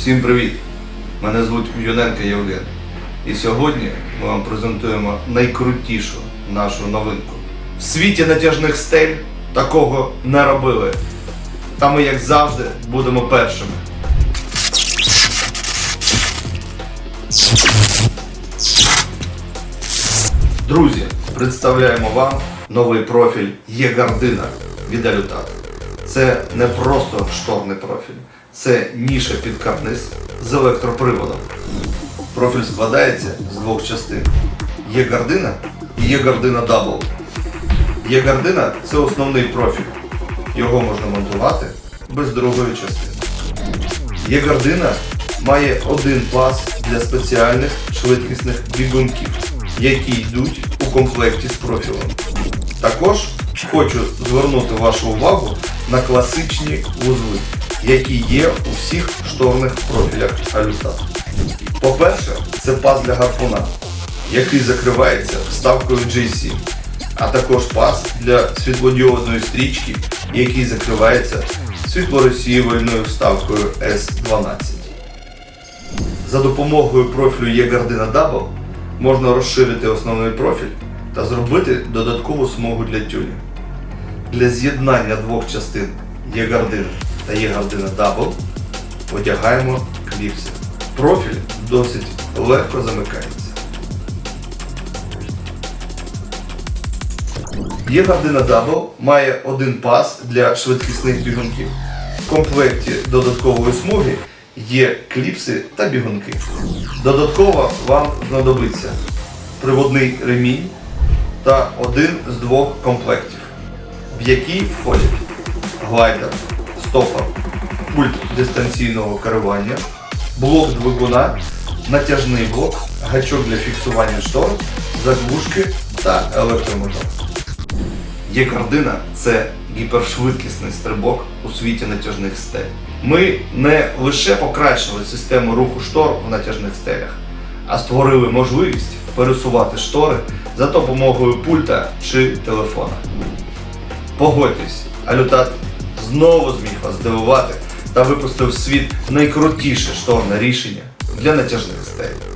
Всім привіт! Мене звуть Юненко Євген. І сьогодні ми вам презентуємо найкрутішу нашу новинку. В світі натяжних стель такого не робили. Та ми, як завжди, будемо першими. Друзі, представляємо вам новий профіль Є-Гардина від Алютат. Це не просто шторний профіль, це ніша під карниз з електроприводом. Профіль складається з двох частин: є гардина і є гардина дабл. Є гардина це основний профіль. Його можна монтувати без другої частини. Є гардина має один пас для спеціальних швидкісних бігунків, які йдуть у комплекті з профілем. Також хочу звернути вашу увагу на класичні вузли, які є у всіх шторних профілях Алюта. По-перше, це пас для гарпуна, який закривається вставкою JC, а також пас для світлодіодної стрічки, який закривається світлорозсіювальною вставкою S12. За допомогою профілю Є-Гардина Double можна розширити основний профіль та зробити додаткову смугу для тюнів. Для з'єднання двох частин Є-Гардин та Є-Гардина Double одягаємо кліпси. Профіль досить легко замикається. Є-Гардина Double має один пас для швидкісних бігунків. В комплекті додаткової смуги є кліпси та бігунки. Додатково вам знадобиться приводний ремінь та один з двох комплектів, в який входять глайдер, стопор, пульт дистанційного керування, блок двигуна, натяжний блок, гачок для фіксування штор, заглушки та електромотор. Є кардина це гіпершвидкісний стрибок у світі натяжних стель. Ми не лише покращили систему руху штор в натяжних стелях, а створили можливість пересувати штори за допомогою пульта чи телефона. Погодьтесь, Алютат знову зміг вас здивувати та випустив в світ найкрутіше шторне рішення для натяжних стель.